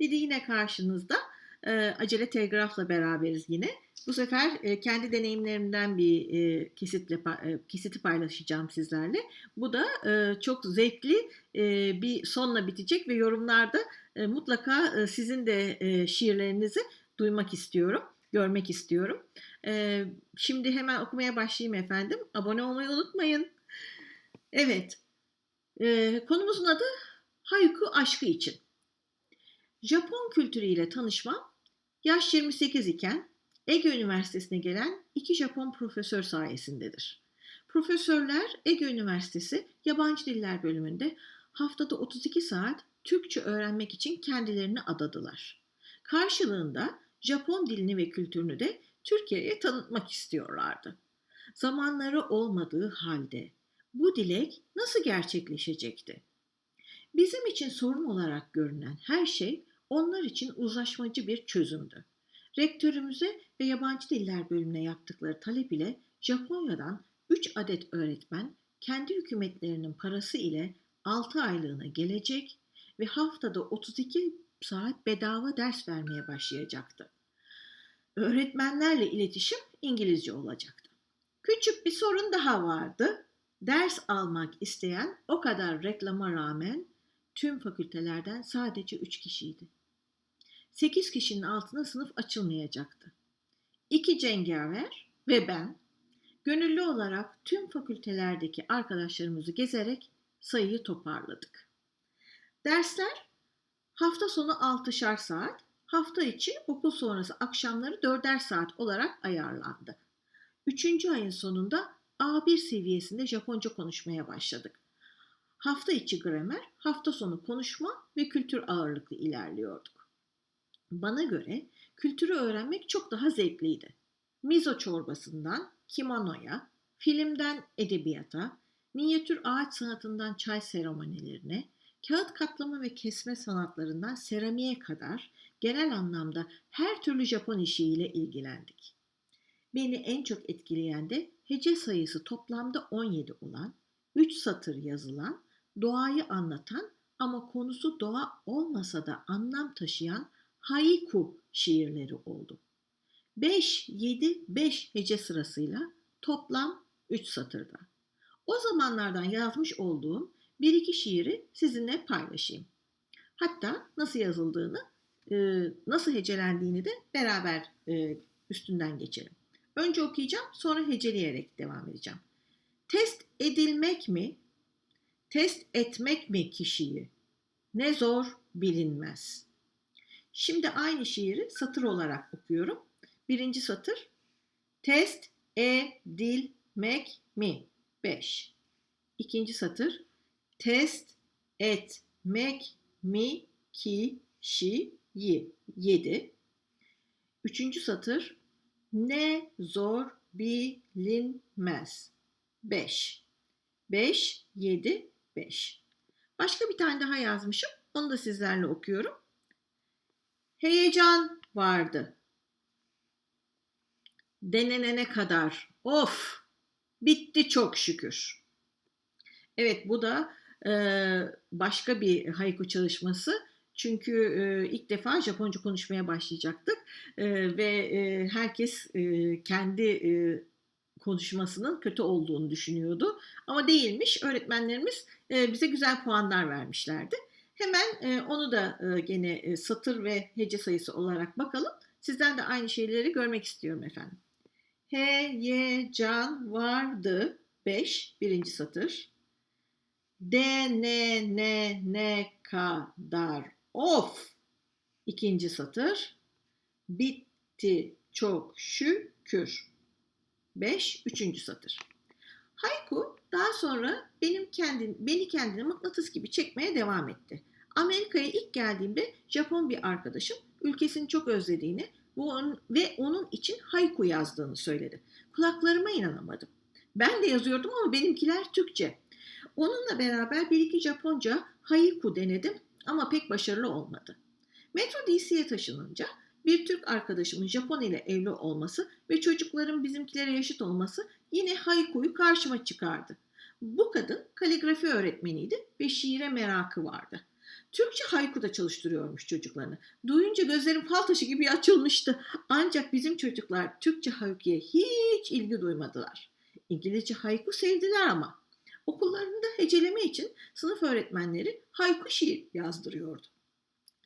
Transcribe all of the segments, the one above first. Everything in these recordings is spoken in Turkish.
Didi yine karşınızda. E, acele telgrafla beraberiz yine. Bu sefer e, kendi deneyimlerimden bir e, kesitle e, kesiti paylaşacağım sizlerle. Bu da e, çok zevkli e, bir sonla bitecek ve yorumlarda e, mutlaka e, sizin de e, şiirlerinizi duymak istiyorum, görmek istiyorum. E, şimdi hemen okumaya başlayayım efendim. Abone olmayı unutmayın. Evet, e, konumuzun adı Haiku aşkı için. Japon kültürüyle tanışmam yaş 28 iken Ege Üniversitesi'ne gelen iki Japon profesör sayesindedir. Profesörler Ege Üniversitesi Yabancı Diller bölümünde haftada 32 saat Türkçe öğrenmek için kendilerini adadılar. Karşılığında Japon dilini ve kültürünü de Türkiye'ye tanıtmak istiyorlardı. Zamanları olmadığı halde bu dilek nasıl gerçekleşecekti? Bizim için sorun olarak görünen her şey onlar için uzlaşmacı bir çözümdü. Rektörümüze ve yabancı diller bölümüne yaptıkları talep ile Japonya'dan 3 adet öğretmen kendi hükümetlerinin parası ile 6 aylığına gelecek ve haftada 32 saat bedava ders vermeye başlayacaktı. Öğretmenlerle iletişim İngilizce olacaktı. Küçük bir sorun daha vardı. Ders almak isteyen o kadar reklama rağmen tüm fakültelerden sadece 3 kişiydi. 8 kişinin altına sınıf açılmayacaktı. İki cengaver ve ben gönüllü olarak tüm fakültelerdeki arkadaşlarımızı gezerek sayıyı toparladık. Dersler hafta sonu 6'şar saat, hafta içi okul sonrası akşamları 4'er saat olarak ayarlandı. Üçüncü ayın sonunda A1 seviyesinde Japonca konuşmaya başladık. Hafta içi gramer, hafta sonu konuşma ve kültür ağırlıklı ilerliyorduk. Bana göre kültürü öğrenmek çok daha zevkliydi. Mizo çorbasından kimonoya, filmden edebiyata, minyatür ağaç sanatından çay seremonilerine, kağıt katlama ve kesme sanatlarından seramiğe kadar genel anlamda her türlü Japon işiyle ilgilendik. Beni en çok etkileyen de hece sayısı toplamda 17 olan, 3 satır yazılan, doğayı anlatan ama konusu doğa olmasa da anlam taşıyan haiku şiirleri oldu. 5, 7, 5 hece sırasıyla toplam 3 satırda. O zamanlardan yazmış olduğum bir iki şiiri sizinle paylaşayım. Hatta nasıl yazıldığını, nasıl hecelendiğini de beraber üstünden geçelim. Önce okuyacağım, sonra heceleyerek devam edeceğim. Test edilmek mi, test etmek mi kişiyi? Ne zor bilinmez. Şimdi aynı şiiri satır olarak okuyorum. Birinci satır. Test edilmek mi? 5. İkinci satır. Test etmek mi kişiyi? 7. Üçüncü satır. Ne zor bilinmez. 5. 5, 7, 5. Başka bir tane daha yazmışım. Onu da sizlerle okuyorum. Heyecan vardı. Denenene kadar. Of! Bitti çok şükür. Evet bu da e, başka bir haiku çalışması. Çünkü e, ilk defa Japonca konuşmaya başlayacaktık e, ve e, herkes e, kendi e, konuşmasının kötü olduğunu düşünüyordu. Ama değilmiş. Öğretmenlerimiz e, bize güzel puanlar vermişlerdi. Hemen e, onu da e, gene satır ve hece sayısı olarak bakalım. Sizden de aynı şeyleri görmek istiyorum efendim. Heyecan vardı 5 birinci satır. Denenene kadar of ikinci satır. Bitti çok şükür 5 üçüncü satır. Haiku daha sonra benim kendim, beni kendine mıknatıs gibi çekmeye devam etti. Amerika'ya ilk geldiğimde Japon bir arkadaşım ülkesini çok özlediğini ve onun için haiku yazdığını söyledi. Kulaklarıma inanamadım. Ben de yazıyordum ama benimkiler Türkçe. Onunla beraber bir iki Japonca haiku denedim ama pek başarılı olmadı. Metro DC'ye taşınınca bir Türk arkadaşımın Japon ile evli olması ve çocukların bizimkilere yaşıt olması yine haikuyu karşıma çıkardı. Bu kadın kaligrafi öğretmeniydi ve şiire merakı vardı. Türkçe haiku da çalıştırıyormuş çocuklarını. Duyunca gözlerim fal taşı gibi açılmıştı. Ancak bizim çocuklar Türkçe haikuya hiç ilgi duymadılar. İngilizce haiku sevdiler ama. Okullarında heceleme için sınıf öğretmenleri haiku şiir yazdırıyordu.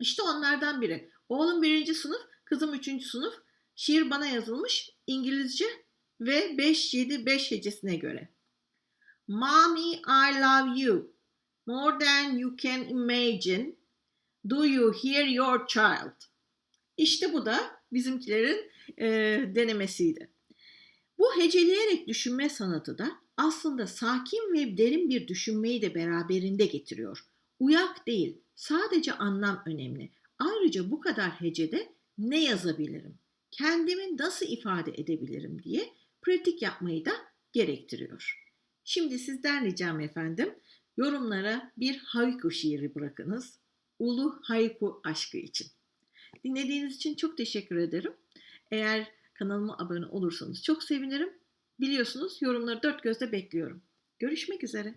İşte onlardan biri. Oğlum birinci sınıf, kızım üçüncü sınıf. Şiir bana yazılmış İngilizce ve 5-7-5 hecesine göre. Mommy, I love you more than you can imagine. Do you hear your child? İşte bu da bizimkilerin e, denemesiydi. Bu heceleyerek düşünme sanatı da aslında sakin ve derin bir düşünmeyi de beraberinde getiriyor. Uyak değil, sadece anlam önemli. Ayrıca bu kadar hecede ne yazabilirim? Kendimi nasıl ifade edebilirim diye pratik yapmayı da gerektiriyor. Şimdi sizden ricam efendim yorumlara bir haiku şiiri bırakınız. Ulu haiku aşkı için. Dinlediğiniz için çok teşekkür ederim. Eğer kanalıma abone olursanız çok sevinirim. Biliyorsunuz yorumları dört gözle bekliyorum. Görüşmek üzere.